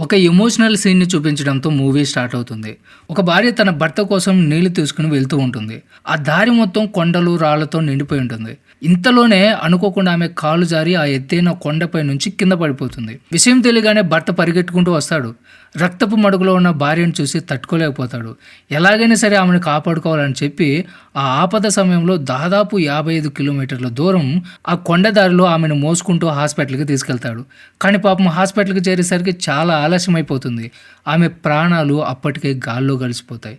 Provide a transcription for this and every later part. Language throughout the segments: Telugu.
ఒక ఎమోషనల్ సీన్ని చూపించడంతో మూవీ స్టార్ట్ అవుతుంది. ఒక భార్య తన భర్త కోసం నీళ్ళు తీసుకుని వెళ్తూ ఉంటుంది. ఆ దారి మొత్తం కొండలు రాళ్ళతో నిండిపోయి ఉంటుంది. ఇంతలోనే అనుకోకుండా ఆమె కాలు జారి ఆ ఎత్తైన కొండపై నుంచి కింద పడిపోతుంది. విషయం తెలియగానే భర్త పరిగెట్టుకుంటూ వస్తాడు. రక్తపు మడుగులో ఉన్న భార్యను చూసి తట్టుకోలేకపోతాడు. ఎలాగైనా సరే ఆమెను కాపాడుకోవాలని చెప్పి ఆ ఆపద సమయంలో దాదాపు యాభై ఐదు కిలోమీటర్ల దూరం ఆ కొండదారిలో ఆమెను మోసుకుంటూ హాస్పిటల్కి తీసుకెళ్తాడు. కానీ పాపం హాస్పిటల్కి చేరేసరికి చాలా ఆలస్యం అయిపోతుంది ఆమె ప్రాణాలు అప్పటికే గాల్లో కలిసిపోతాయి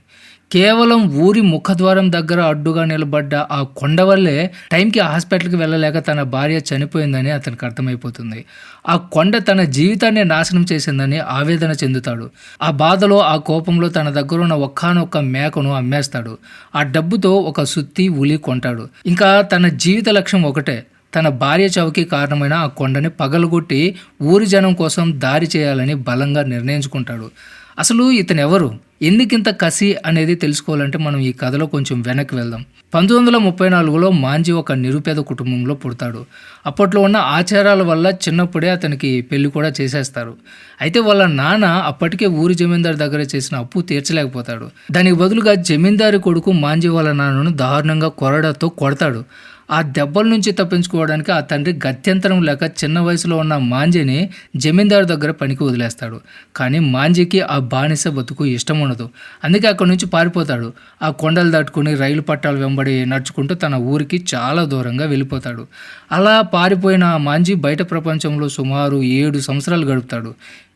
కేవలం ఊరి ముఖద్వారం దగ్గర అడ్డుగా నిలబడ్డ ఆ కొండ వల్లే టైంకి హాస్పిటల్కి వెళ్ళలేక తన భార్య చనిపోయిందని అతనికి అర్థమైపోతుంది. ఆ కొండ తన జీవితాన్ని నాశనం చేసిందని ఆవేదన చెందుతాడు. ఆ బాధలో ఆ కోపంలో తన దగ్గర ఉన్న ఒక్కనొక్క మేకను అమ్మేస్తాడు. ఆ డబ్బుతో ఒక సుత్తి ఉలి కొంటాడు. ఇంకా తన జీవిత లక్ష్యం ఒకటే తన భార్య చౌకి కారణమైన ఆ కొండని పగలగొట్టి ఊరి జనం కోసం దారి చేయాలని బలంగా నిర్ణయించుకుంటాడు. అసలు ఇతనెవరు? ఎందుకింత కసి అనేది తెలుసుకోవాలంటే మనం ఈ కథలో కొంచెం వెనక్కి వెళ్దాం. పంతొమ్మిది వందల ముప్పై నాలుగులో మాంజీ ఒక నిరుపేద కుటుంబంలో పుడతాడు. అప్పట్లో ఉన్న ఆచారాల వల్ల చిన్నప్పుడే అతనికి పెళ్ళి కూడా చేసేస్తారు. అయితే వాళ్ళ నాన్న అప్పటికే ఊరి జమీందారు దగ్గర చేసిన అప్పు తీర్చలేకపోతాడు. దానికి బదులుగా జమీందారు కొడుకు మాంజీ వాళ్ళ నాన్నను దారుణంగా కొరడాతో కొడతాడు. ఆ దెబ్బల నుంచి తప్పించుకోవడానికి ఆ తండ్రి గత్యంతరం లేక చిన్న వయసులో ఉన్న మాంజీని జమీందారు దగ్గర పనికి వదిలేస్తాడు. కానీ మాంజీకి ఆ బానిస బతుకు ఇష్టం ఉండదు. అందుకే అక్కడి నుంచి పారిపోతాడు. ఆ కొండలు దాటుకుని రైలు పట్టాలు వెంబడి నడుచుకుంటూ తన ఊరికి చాలా దూరంగా వెళ్ళిపోతాడు. అలా పారిపోయిన ఆ మాంజీ బయట ప్రపంచంలో సుమారు ఏడు సంవత్సరాలు గడుపుతాడు.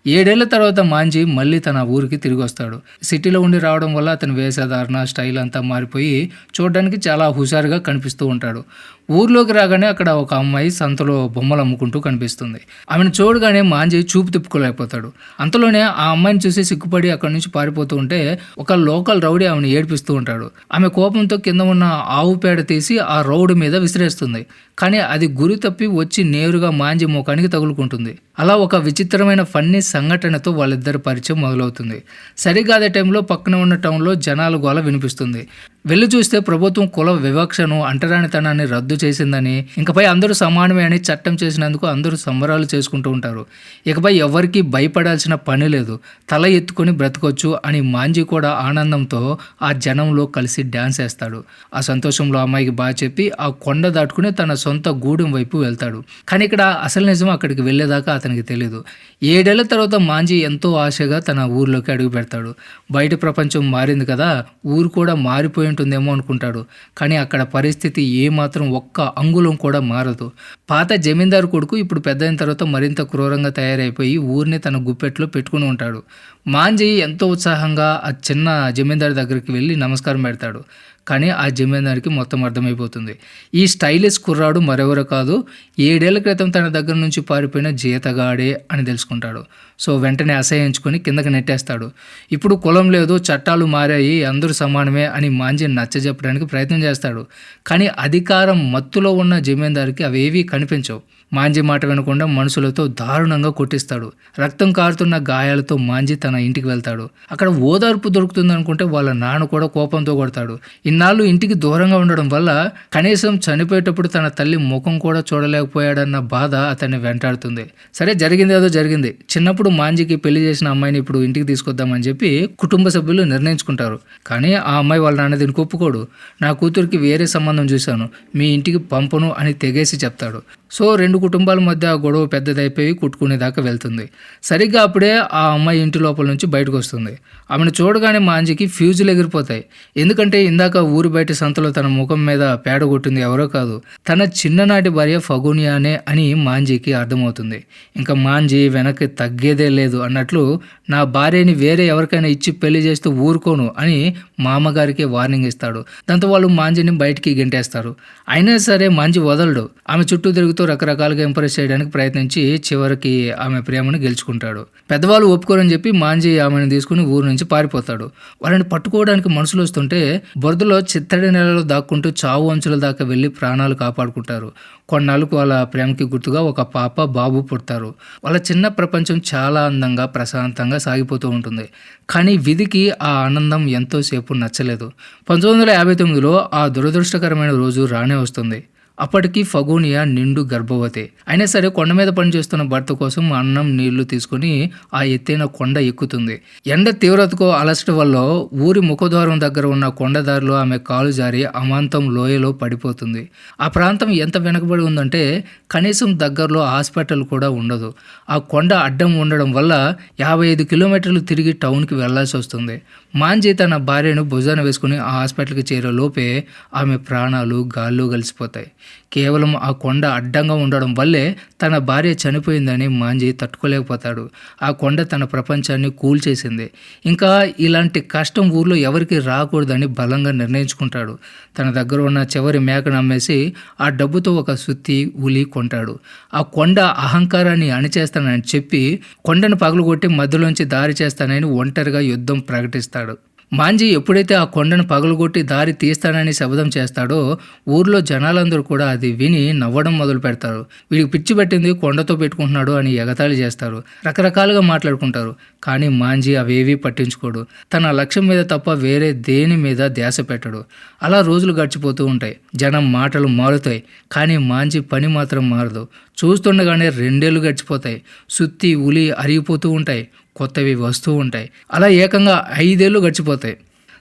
ఏడేళ్ళ తర్వాత మాంజీ మళ్ళీ తన ఊరికి తిరిగి వస్తాడు. సిటీలో ఉండి రావడం వల్ల అతని వేషధారణ స్టైల్ అంతా మారిపోయి చూడడానికి చాలా హుషారుగా కనిపిస్తూ ఉంటాడు. ఊర్లోకి రాగానే అక్కడ ఒక అమ్మాయి సంతలో బొమ్మలు అమ్ముకుంటూ కనిపిస్తుంది. ఆమెను చూడగానే మాంజీ చూపు తిప్పుకోలేకపోతాడు. అంతలోనే ఆ అమ్మాయిని చూసి సిగ్గుపడి అక్కడి నుంచి పారిపోతూ ఉంటే ఒక లోకల్ రౌడీ ఆమెను ఏడిపిస్తూ ఉంటాడు. ఆమె కోపంతో కింద ఉన్న ఆవు పేడ తీసి ఆ రౌడు మీద విసిరేస్తుంది. కానీ అది గురి తప్పి వచ్చి నేరుగా మాంజీ ముఖానికి తగులుకుంటుంది. అలా ఒక విచిత్రమైన ఫన్నీ సంఘటనతో వాళ్ళిద్దరి పరిచయం మొదలవుతుంది. సరిగ్గా అదే టైంలో పక్కన ఉన్న టౌన్లో జనాల గోల వినిపిస్తుంది. వెళ్ళి చూస్తే ప్రభుత్వం కుల వివక్షను అంటరానితనాన్ని రద్దు చేసిందని ఇంకపై అందరూ సమానమే అని చట్టం చేసినందుకు అందరూ సంబరాలు చేసుకుంటూ ఉంటారు. ఇకపై ఎవరికీ భయపడాల్సిన పని లేదు. తల ఎత్తుకొని బ్రతకొచ్చు అని మాంజీ కూడా ఆనందంతో ఆ జనంలో కలిసి డ్యాన్స్ వేస్తాడు. ఆ సంతోషంలో అమ్మాయికి బాగా చెప్పి ఆ కొండ దాటుకుని తన సొంత గూడెం వైపు వెళ్తాడు. కానీ ఇక్కడ అసలు నిజం అక్కడికి వెళ్ళేదాకా అతనికి తెలియదు ఏడేళ్ళ తర్వాత మాంజీ ఎంతో ఆశగా తన ఊర్లోకి అడుగు పెడతాడు. బయట ప్రపంచం మారింది కదా ఊరు కూడా మారిపోయి ఉంటుందేమో అనుకుంటాడు. కానీ అక్కడ పరిస్థితి ఏమాత్రం ఒక్క అంగుళం కూడా మారదు. పాత జమీందారు కొడుకు ఇప్పుడు పెద్ద అయిన తర్వాత మరింత క్రూరంగా తయారైపోయి ఊరిని తన గుప్పెట్లో పెట్టుకుని ఉంటాడు. మాంజీ ఎంతో ఉత్సాహంగా ఆ చిన్న జమీందారు దగ్గరికి వెళ్ళి నమస్కారం పెడతాడు. కానీ ఆ జమీందారికి మొత్తం అర్థమైపోతుంది. ఈ స్టైలిష్ కుర్రాడు మరెవరు కాదు ఏడేళ్ళ క్రితం తన దగ్గర నుంచి పారిపోయిన జీతగాడే అని తెలుసుకుంటాడు. సో వెంటనే అసహించుకొని కిందకి నెట్టేస్తాడు. ఇప్పుడు కులం లేదు చట్టాలు మారాయి అందరూ సమానమే అని మాంజీ నచ్చజెప్పడానికి ప్రయత్నం చేస్తాడు. కానీ అధికారం మత్తులో ఉన్న జమీందారికి అవేవీ కనిపించవు. మాంజీ మాట వినకుండా మనుషులతో దారుణంగా కొట్టిస్తాడు. రక్తం కారుతున్న గాయాలతో మాంజీ తన ఇంటికి వెళ్తాడు. అక్కడ ఓదార్పు దొరుకుతుంది అనుకుంటే వాళ్ళ నాన్న కూడా కోపంతో కొడతాడు. ఇన్నాళ్ళు ఇంటికి దూరంగా ఉండడం వల్ల కనీసం చనిపోయేటప్పుడు తన తల్లి ముఖం కూడా చూడలేకపోయాడన్న బాధ అతన్ని వెంటాడుతుంది. సరే జరిగింది ఏదో జరిగింది. చిన్నప్పుడు మాంజీకి పెళ్ళి చేసిన అమ్మాయిని ఇప్పుడు ఇంటికి తీసుకొద్దామని చెప్పి కుటుంబ సభ్యులు నిర్ణయించుకుంటారు. కానీ ఆ అమ్మాయి వాళ్ళ నాన్న దీనికి ఒప్పుకోడు. నా కూతురికి వేరే సంబంధం చూశాను. మీ ఇంటికి పంపను అని తెగేసి చెప్తాడు. సో రెండు కుటుంబాల మధ్య గొడవ పెద్దదైపోయి కుట్టుకునేదాకా వెళ్తుంది. సరిగ్గా అప్పుడే ఆ అమ్మాయి ఇంటి లోపల నుంచి బయటకు వస్తుంది. ఆమెను చూడగానే మాంజికి ఫ్యూజులు ఎగిరిపోతాయి. ఎందుకంటే ఇందాక ఊరి బయట సంతలో తన ముఖం మీద పేడ కొట్టింది ఎవరో కాదు తన చిన్ననాటి భార్య ఫగోనియానే అని మాంజీకి అర్థమవుతుంది. ఇంకా మాంజీ వెనక్కి తగ్గేదే లేదు అన్నట్లు నా భార్యని వేరే ఎవరికైనా ఇచ్చి పెళ్ళి చేస్తూ ఊరుకోను అని మామగారికి వార్నింగ్ ఇస్తాడు. దాంతో వాళ్ళు మాంజీని బయటికి గెంటేస్తారు. అయినా సరే మాంజి వదలడు. ఆమె చుట్టూ తిరుగుతూ రకరకాలుగా ఇంప్రెస్ చేయడానికి ప్రయత్నించి చివరికి ఆమె ప్రేమను గెలుచుకుంటాడు. పెద్దవాళ్ళు ఒప్పుకోరని చెప్పి మాంజి ఆమెను తీసుకుని ఊరు నుంచి పారిపోతాడు. వాళ్ళని పట్టుకోవడానికి మనుషులు వస్తుంటే బురదలో చిత్తడి నెలలో దాక్కుంటూ చావు అంచుల దాకా వెళ్ళి ప్రాణాలు కాపాడుకుంటారు. కొన్నాళ్ళకు వాళ్ళ ప్రేమకి గుర్తుగా ఒక పాప బాబు పుడతారు. వాళ్ళ చిన్న ప్రపంచం చాలా అందంగా ప్రశాంతంగా సాగిపోతూ ఉంటుంది. కానీ విధికి ఆ ఆనందం ఎంతోసేపు నచ్చలేదు. పంతొమ్మిది వందల యాభై తొమ్మిదిలో ఆ దురదృష్టకరమైన రోజు రానే వస్తుంది. అప్పటికి ఫగోనియా నిండు గర్భవతి. అయినా సరే కొండ మీద పనిచేస్తున్న భర్త కోసం అన్నం నీళ్ళు తీసుకుని ఆ ఎత్తైన కొండ ఎక్కుతుంది. ఎండ తీవ్రతకు అలసట వల్ల ఊరి ముఖద్వారం దగ్గర ఉన్న కొండదారిలో ఆమె కాలు జారి అమాంతం లోయలో పడిపోతుంది. ఆ ప్రాంతం ఎంత వెనకబడి ఉందంటే కనీసం దగ్గరలో హాస్పిటల్ కూడా ఉండదు. ఆ కొండ అడ్డం ఉండడం వల్ల యాభై ఐదు కిలోమీటర్లు తిరిగి టౌన్కి వెళ్ళాల్సి వస్తుంది. మాంజీ తన భార్యను భుజాన వేసుకుని ఆ హాస్పిటల్కి చేరే లోపే ఆమె ప్రాణాలు గాల్లో కలిసిపోతాయి. కేవలం ఆ కొండ అడ్డంగా ఉండడం వల్లే తన భార్య చనిపోయిందని మాంజీ తట్టుకోలేకపోతాడు. ఆ కొండ తన ప్రపంచాన్ని కూల్చేసింది. ఇంకా ఇలాంటి కష్టం ఊర్లో ఎవరికి రాకూడదని బలంగా నిర్ణయించుకుంటాడు. తన దగ్గర ఉన్న చివరి మేకను అమ్మేసి ఆ డబ్బుతో ఒక సుత్తి ఉలి కొంటాడు. ఆ కొండ అహంకారాన్ని అణిచేస్తానని చెప్పి కొండను పగలగొట్టి మధ్యలోంచి దారి చేస్తానని ఒంటరిగా యుద్ధం ప్రకటిస్తాడు. మాంజీ ఎప్పుడైతే ఆ కొండను పగలగొట్టి దారి తీస్తానని శబ్దం చేస్తాడో ఊర్లో జనాలందరూ కూడా అది విని నవ్వడం మొదలు పెడతారు. వీడికి పిచ్చి పట్టింది కొండతో పెట్టుకుంటున్నాడు అని ఎగతాళి చేస్తారు. రకరకాలుగా మాట్లాడుకుంటారు. కానీ మాంజీ అవేవీ పట్టించుకోడు. తన లక్ష్యం మీద తప్ప వేరే దేని మీద ధ్యాస పెట్టడు. అలా రోజులు గడిచిపోతూ ఉంటాయి. జనం మాటలు మారుతాయి. కానీ మాంజీ పని మాత్రం మారదు. చూస్తుండగానే రెండేళ్ళు గడిచిపోతాయి. సుత్తి ఉలి అరిగిపోతూ ఉంటాయి. కొత్తవి వస్తూ ఉంటాయి. అలా ఏకంగా ఐదేళ్ళు గడిచిపోతాయి.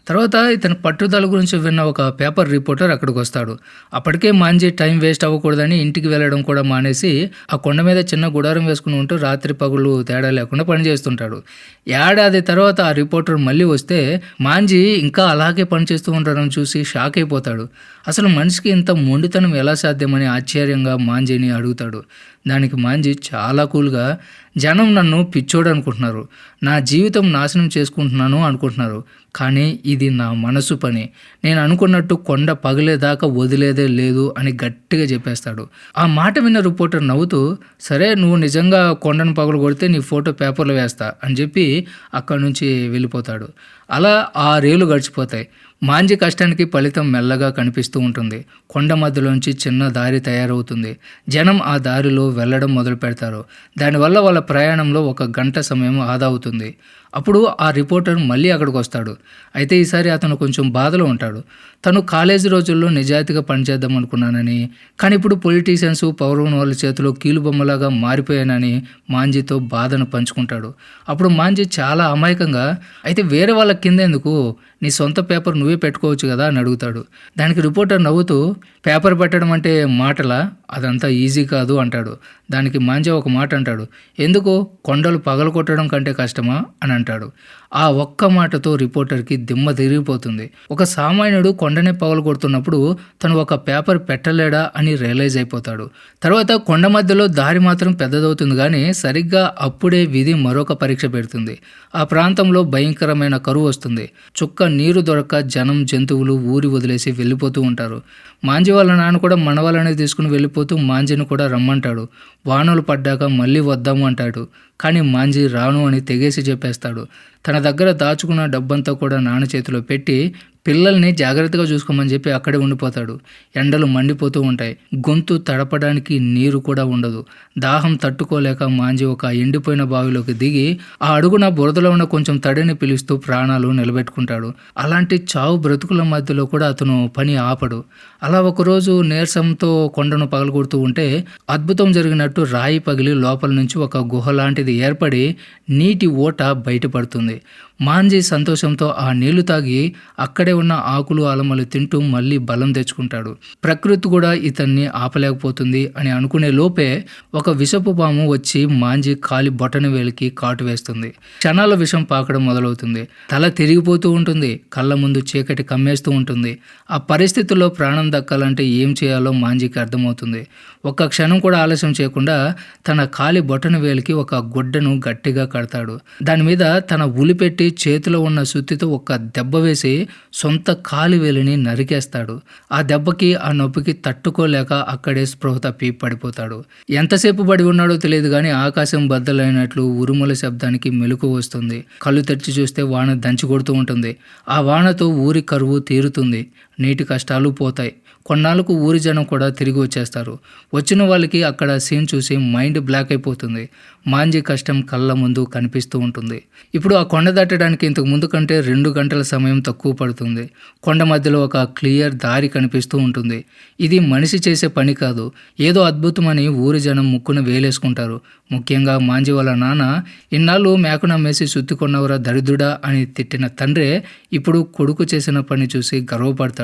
తర్వాత ఇతని పట్టుదల గురించి విన్న ఒక పేపర్ రిపోర్టర్ అక్కడికి వస్తాడు. అప్పటికే మాంజీ టైం వేస్ట్ అవ్వకూడదని ఇంటికి వెళ్ళడం కూడా మానేసి ఆ కొండ మీద చిన్న గుడారం వేసుకుని ఉంటూ రాత్రి పగులు తేడా లేకుండా పనిచేస్తుంటాడు ఏడాది తర్వాత ఆ రిపోర్టర్ మళ్ళీ వస్తే మాంజీ ఇంకా అలాగే పనిచేస్తూ ఉండడం చూసి షాక్ అయిపోతాడు. అసలు మనిషికి ఇంత మొండితనం ఎలా సాధ్యమని ఆశ్చర్యంగా మాంజీని అడుగుతాడు. దానికి మాంజీ చాలా కూల్గా జనం నన్ను పిచ్చోడు అనుకుంటున్నారు. నా జీవితం నాశనం చేసుకుంటున్నాను అనుకుంటున్నారు. కానీ ఇది నా మనసు పని. నేను అనుకున్నట్టు కొండ పగిలేదాకా వదిలేదే లేదు అని గట్టిగా చెప్పేస్తాడు. ఆ మాట విన్న రిపోర్టర్ నవ్వుతూ సరే నువ్వు నిజంగా కొండను పగలు కొడితే నీ ఫోటో పేపర్లో వేస్తా అని చెప్పి అక్కడి నుంచి వెళ్ళిపోతాడు. అలా ఆరేళ్ళు గడిచిపోతాయి. మాంజి కష్టానికి ఫలితం మెల్లగా కనిపిస్తూ ఉంటుంది. కొండ మధ్యలోంచి చిన్న దారి తయారవుతుంది. జనం ఆ దారిలో వెళ్ళడం మొదలు పెడతారు దానివల్ల వాళ్ళ ప్రయాణంలో ఒక గంట సమయం ఆదా అవుతుంది. అప్పుడు ఆ రిపోర్టర్ మళ్ళీ అక్కడికి వస్తాడు. అయితే ఈసారి అతను కొంచెం బాధలో ఉంటాడు. తను కాలేజీ రోజుల్లో నిజాయితీగా పనిచేద్దాం అనుకున్నానని కానీ ఇప్పుడు పొలిటీషియన్స్ పవర్ ఉన్న వాళ్ళ చేతిలో కీలుబొమ్మలాగా మారిపోయానని మాంజీతో బాధను పంచుకుంటాడు. అప్పుడు మాంజీ చాలా అమాయకంగా అయితే వేరే వాళ్ళ కింద ఎందుకు? నీ సొంత పేపర్ నువ్వే పెట్టుకోవచ్చు కదా? అని అడుగుతాడు. దానికి రిపోర్టర్ నవ్వుతూ పేపర్ పెట్టడం అంటే మాటలా? అదంతా ఈజీ కాదు అంటాడు. దానికి మాంజా ఒక మాట అంటాడు. ఎందుకు? కొండలు పగలగొట్టడం కంటే కష్టమా? అని అంటాడు. ఆ ఒక్క మాటతో రిపోర్టర్కి దిమ్మ తిరిగిపోతుంది. ఒక సామాన్యుడు కొండనే పగలగొడుతున్నప్పుడు తను ఒక పేపర్ పెట్టలేడా అని రియలైజ్ అయిపోతాడు. తర్వాత కొండ మధ్యలో దారి మాత్రం పెద్దదవుతుంది కానీ సరిగ్గా అప్పుడే విధి మరొక పరీక్ష పెడుతుంది. ఆ ప్రాంతంలో భయంకరమైన కరువు వస్తుంది. చుక్క నీరు దొరక్క జనం జంతువులు ఊరి వదిలేసి వెళ్ళిపోతూ ఉంటారు. మాంజి వాళ్ళ నాన్న కూడా మనవాళ్ళనే తీసుకుని వెళ్ళిపోతూ మాంజిని కూడా రమ్మంటాడు. వానలు పడ్డాక మళ్ళీ వద్దాము అంటాడు. కానీ మాంజీ రాను అని తెగేసి చెప్పేస్తాడు. తన దగ్గర దాచుకున్న డబ్బంతా కూడా నాన్న చేతిలో పెట్టి పిల్లల్ని జాగ్రత్తగా చూసుకోమని చెప్పి అక్కడే ఉండిపోతాడు. ఎండలు మండిపోతూ ఉంటాయి. గొంతు తడపడానికి నీరు కూడా ఉండదు. దాహం తట్టుకోలేక మాంజి ఒక ఎండిపోయిన బావిలోకి దిగి ఆ అడుగున బురదలో ఉన్న కొంచెం తడిని పిలుస్తూ ప్రాణాలు నిలబెట్టుకుంటాడు. అలాంటి చావు బ్రతుకుల మధ్యలో కూడా అతను పని ఆపడు. అలా ఒకరోజు నీరసంతో కొండను పగలగొడుతూ ఉంటే అద్భుతం జరిగినట్టు రాయి పగిలి లోపల నుంచి ఒక గుహ లాంటిది ఏర్పడి నీటి ఓట బయటపడుతుంది. మాంజీ సంతోషంతో ఆ నీళ్ళు తాగి అక్కడే ఉన్న ఆకులు అలమలు తింటూ మళ్ళీ బలం తెచ్చుకుంటాడు. ప్రకృతి కూడా ఇతన్ని ఆపలేకపోతుంది అని అనుకునే లోపే ఒక విషపు పాము వచ్చి మాంజీ కాలి బొటన వేలికి కాటు వేస్తుంది. క్షణాల విషం పాకడం మొదలవుతుంది. తల తిరిగిపోతూ ఉంటుంది. కళ్ళ ముందు చీకటి కమ్మేస్తూ ఉంటుంది. ఆ పరిస్థితుల్లో ప్రాణం దక్కాలంటే ఏం చేయాలో మాంజీకి అర్థమవుతుంది. ఒక్క క్షణం కూడా ఆలస్యం చేయకుండా తన కాలి బొటన వేలికి ఒక గుడ్డను గట్టిగా కడతాడు. దాని మీద తన ఉలిపెట్టి చేతిలో ఉన్న సుత్తితో ఒక దెబ్బ వేసి సొంత కాలి వేలిని నరికేస్తాడు. ఆ దెబ్బకి ఆ నొప్పికి తట్టుకోలేక అక్కడే స్పృహ తప్పి పడిపోతాడు. ఎంతసేపు పడి ఉన్నాడో తెలియదు కానీ ఆకాశం బద్దలైనట్లు ఉరుముల శబ్దానికి మెలకు వస్తుంది. కళ్ళు తెరిచి చూస్తే వాన దంచి కొడుతూ ఉంటుంది. ఆ వానతో ఊరి కరువు తీరుతుంది. నీటి కష్టాలు పోతాయి. కొన్నాళ్ళకు ఊరి జనం కూడా తిరిగి వచ్చేస్తారు. వచ్చిన వాళ్ళకి అక్కడ సీన్ చూసి మైండ్ బ్లాక్ అయిపోతుంది. మాంజీ కష్టం కళ్ళ ముందు కనిపిస్తూ ఉంటుంది. ఇప్పుడు ఆ కొండ దట్టడానికి ఇంతకు ముందు కంటే రెండు గంటల సమయం తక్కువ పడుతుంది. కొండ మధ్యలో ఒక క్లియర్ దారి కనిపిస్తూ ఉంటుంది. ఇది మనిషి చేసే పని కాదు. ఏదో అద్భుతమని ఊరి జనం ముక్కున వేలేసుకుంటారు. ముఖ్యంగా మాంజీ వాళ్ళ నాన్న ఇన్నాళ్ళు మేకనమ్మేసి అమ్మేసి సుత్తికొన్నవరా దరిద్రుడా అని తిట్టిన తండ్రే ఇప్పుడు కొడుకు చేసిన పని చూసి గర్వపడతాడు.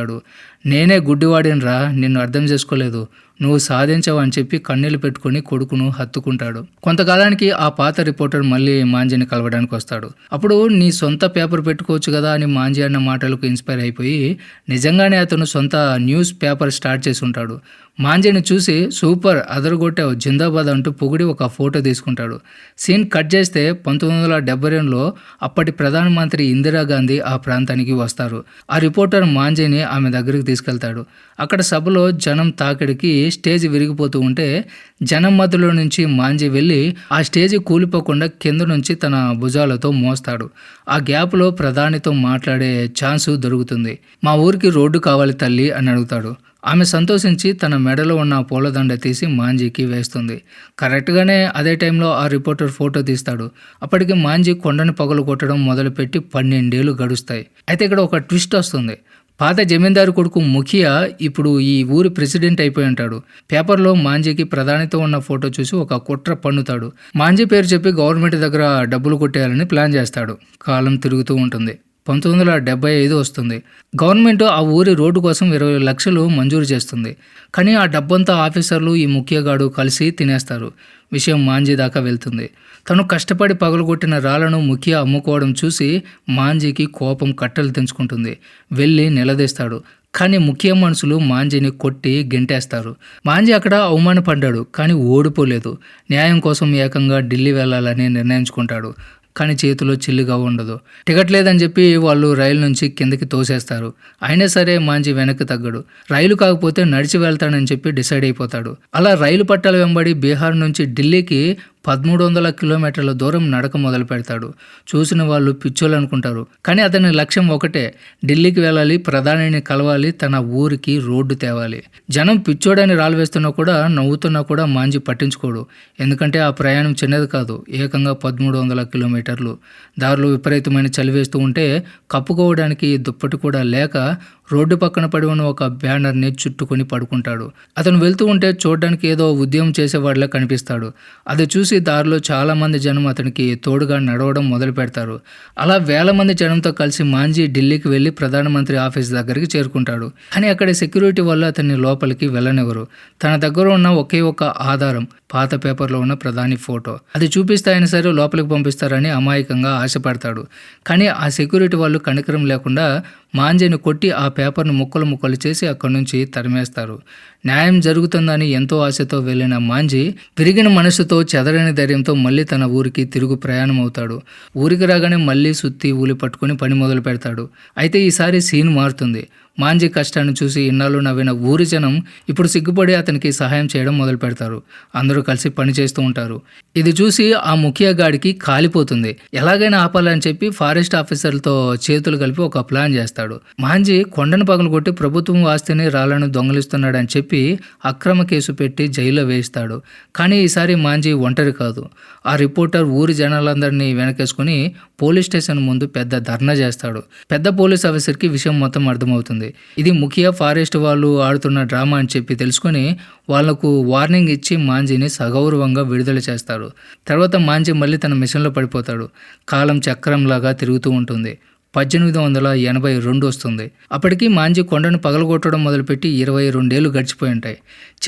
నేనే గుడ్డివాడినరా నిన్ను అర్థం చేసుకోలేదు. నువ్వు సాధించావు అని చెప్పి కన్నీళ్ళు పెట్టుకొని కొడుకును హత్తుకుంటాడు. కొంతకాలానికి ఆ పాత రిపోర్టర్ మళ్ళీ మాంజీని కలవడానికి వస్తాడు. అప్పుడు నీ సొంత పేపర్ పెట్టుకోవచ్చు కదా అని మాంజీ అన్న మాటలకు ఇన్స్పైర్ అయిపోయి నిజంగానే అతను సొంత న్యూస్ పేపర్ స్టార్ట్ చేసి ఉంటాడు. మాంజీని చూసి సూపర్ అదరగొట్టావు జిందాబాద్ అంటూ పొగిడి ఒక ఫోటో తీసుకుంటాడు. సీన్ కట్ చేస్తే పంతొమ్మిది వందల డెబ్బై రెండులో అప్పటి ప్రధానమంత్రి ఇందిరాగాంధీ ఆ ప్రాంతానికి వస్తారు. ఆ రిపోర్టర్ మాంజీని ఆమె దగ్గరికి తీసుకెళ్తాడు. అక్కడ సభలో జనం తాకిడికి స్టేజ్ విరిగిపోతూ ఉంటే జనం మధ్యలో నుంచి మాంజీ వెళ్ళి ఆ స్టేజ్ కూలిపోకుండా కింద నుంచి తన భుజాలతో మోస్తాడు. ఆ గ్యాప్లో ప్రధానితో మాట్లాడే ఛాన్సు దొరుకుతుంది. మా ఊరికి రోడ్డు కావాలి తల్లి అని అడుగుతాడు. ఆమె సంతోషించి తన మెడలో ఉన్న పూలదండ తీసి మాంజీకి వేస్తుంది. కరెక్ట్గానే అదే టైంలో ఆ రిపోర్టర్ ఫోటో తీస్తాడు. అప్పటికి మాంజీ కొండని పగలు కొట్టడం మొదలుపెట్టి పన్నెండేళ్ళు గడుస్తాయి. అయితే ఇక్కడ ఒక ట్విస్ట్ వస్తుంది. పాత జమీందారు కొడుకు ముఖియా ఇప్పుడు ఈ ఊరి ప్రెసిడెంట్ అయిపోయి ఉంటాడు. పేపర్లో మాంజీకి ప్రధానితో ఉన్న ఫోటో చూసి ఒక కుట్ర పన్నుతాడు. మాంజీ పేరు చెప్పి గవర్నమెంట్ దగ్గర డబ్బులు కొట్టేయాలని ప్లాన్ చేస్తాడు. కాలం తిరుగుతూ ఉంటుంది. పంతొమ్మిది వందల డెబ్బై ఐదు వస్తుంది. గవర్నమెంట్ ఆ ఊరి రోడ్డు కోసం ఇరవై లక్షలు మంజూరు చేస్తుంది. కానీ ఆ డబ్బంతా ఆఫీసర్లు ఈ ముఖ్యగాడు కలిసి తినేస్తారు. విషయం మాంజీ దాకా వెళ్తుంది. తను కష్టపడి పగలగొట్టిన రాళ్ళను ముఖ్య అమ్ముకోవడం చూసి మాంజీకి కోపం కట్టలు తెంచుకుంటుంది. వెళ్ళి నిలదీస్తాడు. కానీ ముఖ్య మనుషులు మాంజీని కొట్టి గెంటేస్తారు. మాంజీ అక్కడ అవమానపడ్డాడు కానీ ఓడిపోలేదు. న్యాయం కోసం ఏకంగా ఢిల్లీ వెళ్ళాలని నిర్ణయించుకుంటాడు. కానీ చేతిలో చిల్లుగా ఉండదు. టికెట్ లేదని చెప్పి వాళ్ళు రైలు నుంచి కిందకి తోసేస్తారు. అయినా సరే మాంజీ వెనక్కి తగ్గడు. రైలు కాకపోతే నడిచి వెళ్తాడని చెప్పి డిసైడ్ అయిపోతాడు. అలా రైలు పట్టాల వెంబడి బీహార్ నుంచి ఢిల్లీకి పదమూడు వందల కిలోమీటర్ల దూరం నడక మొదలు పెడతాడు. చూసిన వాళ్ళు పిచ్చోళ్ళు అనుకుంటారు కానీ అతని లక్ష్యం ఒకటే ఢిల్లీకి వెళ్ళాలి ప్రధానిని కలవాలి తన ఊరికి రోడ్డు తేవాలి. జనం పిచ్చోడని రాలు వేస్తున్నా కూడా నవ్వుతున్నా కూడా మాంజి పట్టించుకోడు. ఎందుకంటే ఆ ప్రయాణం చిన్నది కాదు ఏకంగా పదమూడు వందల కిలోమీటర్లు. దారిలో విపరీతమైన చలి వేస్తూ ఉంటే కప్పుకోవడానికి దుప్పటి కూడా లేక రోడ్డు పక్కన పడి ఉన్న ఒక బ్యానర్ని చుట్టుకొని పడుకుంటాడు. అతను వెళ్తూ ఉంటే చూడడానికి ఏదో ఉద్యమం చేసేవాడిలా కనిపిస్తాడు. అది చూసి దారిలో చాలామంది జనం అతనికి తోడుగా నడవడం మొదలు పెడతారు. అలా వేల మంది జనంతో కలిసి మాంజీ ఢిల్లీకి వెళ్ళి ప్రధానమంత్రి ఆఫీస్ దగ్గరికి చేరుకుంటాడు. కానీ అక్కడ సెక్యూరిటీ వల్ల అతన్ని లోపలికి వెళ్ళనివ్వరు. తన దగ్గర ఉన్న ఒకే ఒక ఆధారం పాత పేపర్లో ఉన్న ప్రధాని ఫోటో. అది చూపిస్తే సరే లోపలికి పంపిస్తారని అమాయకంగా ఆశపడతాడు. కానీ ఆ సెక్యూరిటీ వాళ్ళు కనికరం లేకుండా మాంజేని కొట్టి ఆ పేపర్ను ముక్కలు ముక్కలు చేసి అక్కడి నుంచి తరిమేస్తారు. న్యాయం జరుగుతుందని ఎంతో ఆశతో వెళ్ళిన మాంజీ విరిగిన మనసుతో చెదరని ధైర్యంతో మళ్ళీ తన ఊరికి తిరుగు ప్రయాణం అవుతాడు ఊరికి రాగానే మళ్ళీ సుత్తి ఊలి పట్టుకుని పని మొదలు పెడతాడు. అయితే ఈసారి సీన్ మారుతుంది. మాంజీ కష్టాన్ని చూసి ఇన్నాళ్ళు నవ్విన ఊరి జనం ఇప్పుడు సిగ్గుపడి అతనికి సహాయం చేయడం మొదలు పెడతారు. అందరూ కలిసి పని చేస్తూ ఉంటారు. ఇది చూసి ఆ ముఖ్య గాడికి కాలిపోతుంది. ఎలాగైనా ఆపాలని చెప్పి ఫారెస్ట్ ఆఫీసర్లతో చేతులు కలిపి ఒక ప్లాన్ చేస్తాడు. మాంజీ కొండను పగలు కొట్టి ప్రభుత్వం ఆస్తిని రాళ్ళను దొంగలిస్తున్నాడని చెప్పి అక్రమ కేసు పెట్టి జైల్లో వేయిస్తాడు. కానీ ఈసారి మాంజీ ఒంటరి కాదు. ఆ రిపోర్టర్ ఊరి జనాలందరినీ వెనకేసుకుని పోలీస్ స్టేషన్ ముందు పెద్ద ధర్నా చేస్తాడు. పెద్ద పోలీస్ ఆఫీసర్కి విషయం మొత్తం అర్థమవుతుంది. ఇది ముఖ్య ఫారెస్ట్ వాళ్ళు ఆడుతున్న డ్రామా అని చెప్పి తెలుసుకొని వాళ్ళకు వార్నింగ్ ఇచ్చి మాంజీని సగౌరవంగా విడుదల చేస్తారు. తర్వాత మాంజీ మళ్ళీ తన మిషన్లో పడిపోతాడు. కాలం చక్రంలాగా తిరుగుతూ ఉంటుంది. పద్దెనిమిది వందల ఎనభై రెండు వస్తుంది. అప్పటికి మాంజీ కొండను పగలగొట్టడం మొదలుపెట్టి ఇరవై రెండేళ్ళు గడిచిపోయి ఉంటాయి.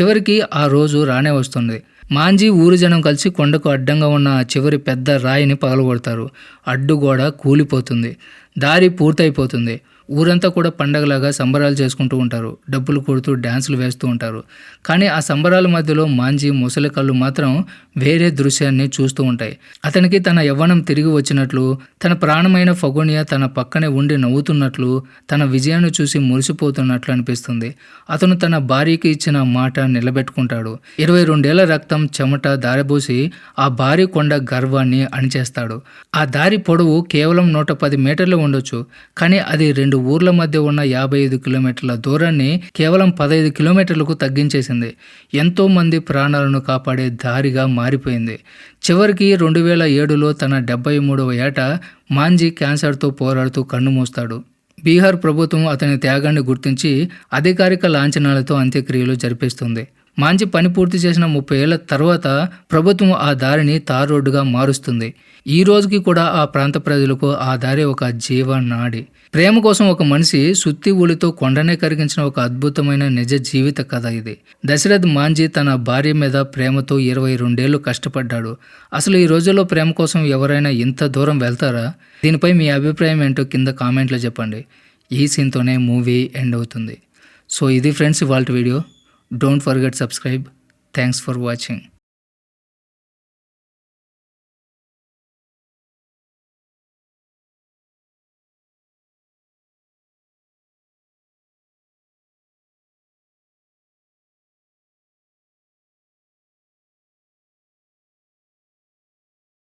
చివరికి ఆ రోజు రానే వస్తుంది. మాంజీ ఊరు జనం కలిసి కొండకు అడ్డంగా ఉన్న చివరి పెద్ద రాయిని పగలగొడతారు. అడ్డుగోడ కూలిపోతుంది. దారి పూర్తయిపోతుంది. ఊరంతా కూడా పండగలాగా సంబరాలు చేసుకుంటూ ఉంటారు. డబ్బులు కొడుతూ డ్యాన్సులు వేస్తూ ఉంటారు. కానీ ఆ సంబరాల మధ్యలో మాంజీ ముసలి కళ్ళు మాత్రం వేరే దృశ్యాన్ని చూస్తూ ఉంటాయి. అతనికి తన యవ్వనం తిరిగి వచ్చినట్లు తన ప్రాణమైన ఫగోనియా తన పక్కనే ఉండి నవ్వుతున్నట్లు తన విజయాన్ని చూసి మురిసిపోతున్నట్లు అనిపిస్తుంది. అతను తన భార్యకి ఇచ్చిన మాట నిలబెట్టుకుంటాడు. ఇరవై రెండేళ్ళ రక్తం చెమట దారబోసి ఆ భారీ కొండ గర్వాన్ని అణిచేస్తాడు. ఆ దారి పొడవు కేవలం నూట పది మీటర్లు ఉండొచ్చు. కానీ అది రెండు ఊర్ల మధ్య ఉన్న యాభై ఐదు కిలోమీటర్ల దూరాన్ని కేవలం పదహైదు కిలోమీటర్లకు తగ్గించేసింది. ఎంతో మంది ప్రాణాలను కాపాడే దారిగా మారిపోయింది. చివరికి రెండు వేల ఏడులో తన డెబ్బై మూడవ ఏట మాంజీ క్యాన్సర్తో పోరాడుతూ కన్ను మూస్తాడు. బీహార్ ప్రభుత్వం అతని త్యాగాన్ని గుర్తించి అధికారిక లాంఛనాలతో అంత్యక్రియలు జరిపిస్తుంది. మాంచి పని పూర్తి చేసిన ముప్పై ఏళ్ళ తర్వాత ప్రభుత్వం ఆ దారిని తార్ రోడ్డుగా మారుస్తుంది. ఈ రోజుకి కూడా ఆ ప్రాంత ప్రజలకు ఆ దారి ఒక జీవనాడి ప్రేమ కోసం ఒక మనిషి సుత్తి ఊలితో కొండనే కరిగించిన ఒక అద్భుతమైన నిజ జీవిత కథ ఇది. దశరథ్ మాంజీ తన భార్య మీద ప్రేమతో ఇరవై రెండేళ్ళు కష్టపడ్డాడు. అసలు ఈ రోజుల్లో ప్రేమ కోసం ఎవరైనా ఇంత దూరం వెళ్తారా? దీనిపై మీ అభిప్రాయం ఏంటో కింద కామెంట్లో చెప్పండి. ఈ సీన్తోనే మూవీ ఎండ్ అవుతుంది. సో ఇది ఫ్రెండ్స్ ఇవాళ video. Don't forget subscribe. Thanks for watching.